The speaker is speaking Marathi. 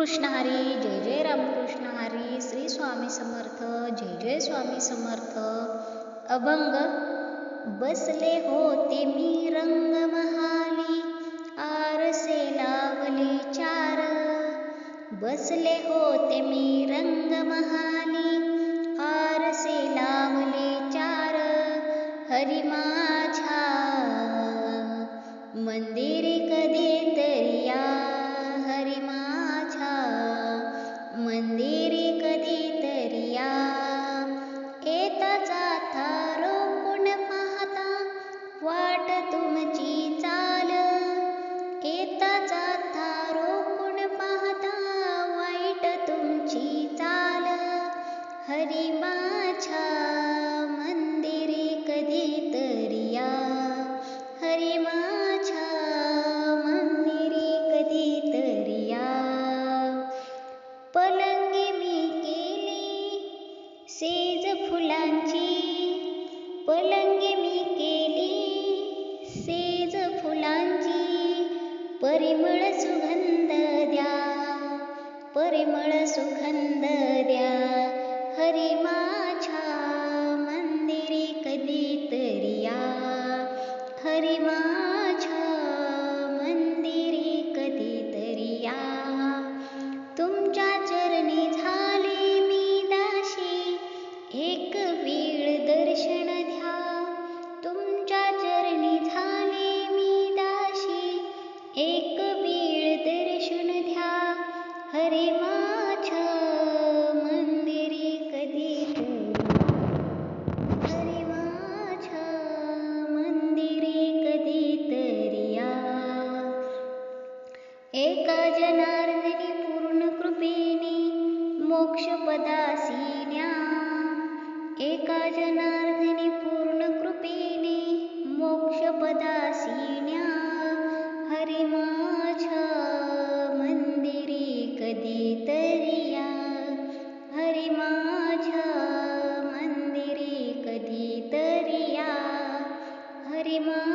कृष्ण हरी जय जय रामकृष्ण हरी श्री स्वामी समर्थ जय जय स्वामी समर्थ. अभंग बसले होते मी रंग महाली आरसे लावले चार. बसले होते मी रंग महाली आरसे लावले चार. हरी माझ्या मंदिरी कधी तरी या हरी माझ्या मंदिरे कधी तरी या हरी माझ्या मंदिरे कधी तरी या पलंगी मी केली सेज फुलांची. पलंगी मी केली सेज फुलांची. परिमळ सुगंध द्या परिमळ सुगंध द्या. हरी माझ्या मंदिरी कधी तरी या हरी माझ्या मंदिरी कधी तरी या तुमच्या चरणी झाले मी दाशी एक वेळ दर्शन एका जनार्दनी पूर्ण कृपेने एका जनार्दनी पूर्ण कृपेने मोक्षपदासी न्या हरी मंदिरी कधी तरी या हरी मंदिरी कधी तरी या हरिमा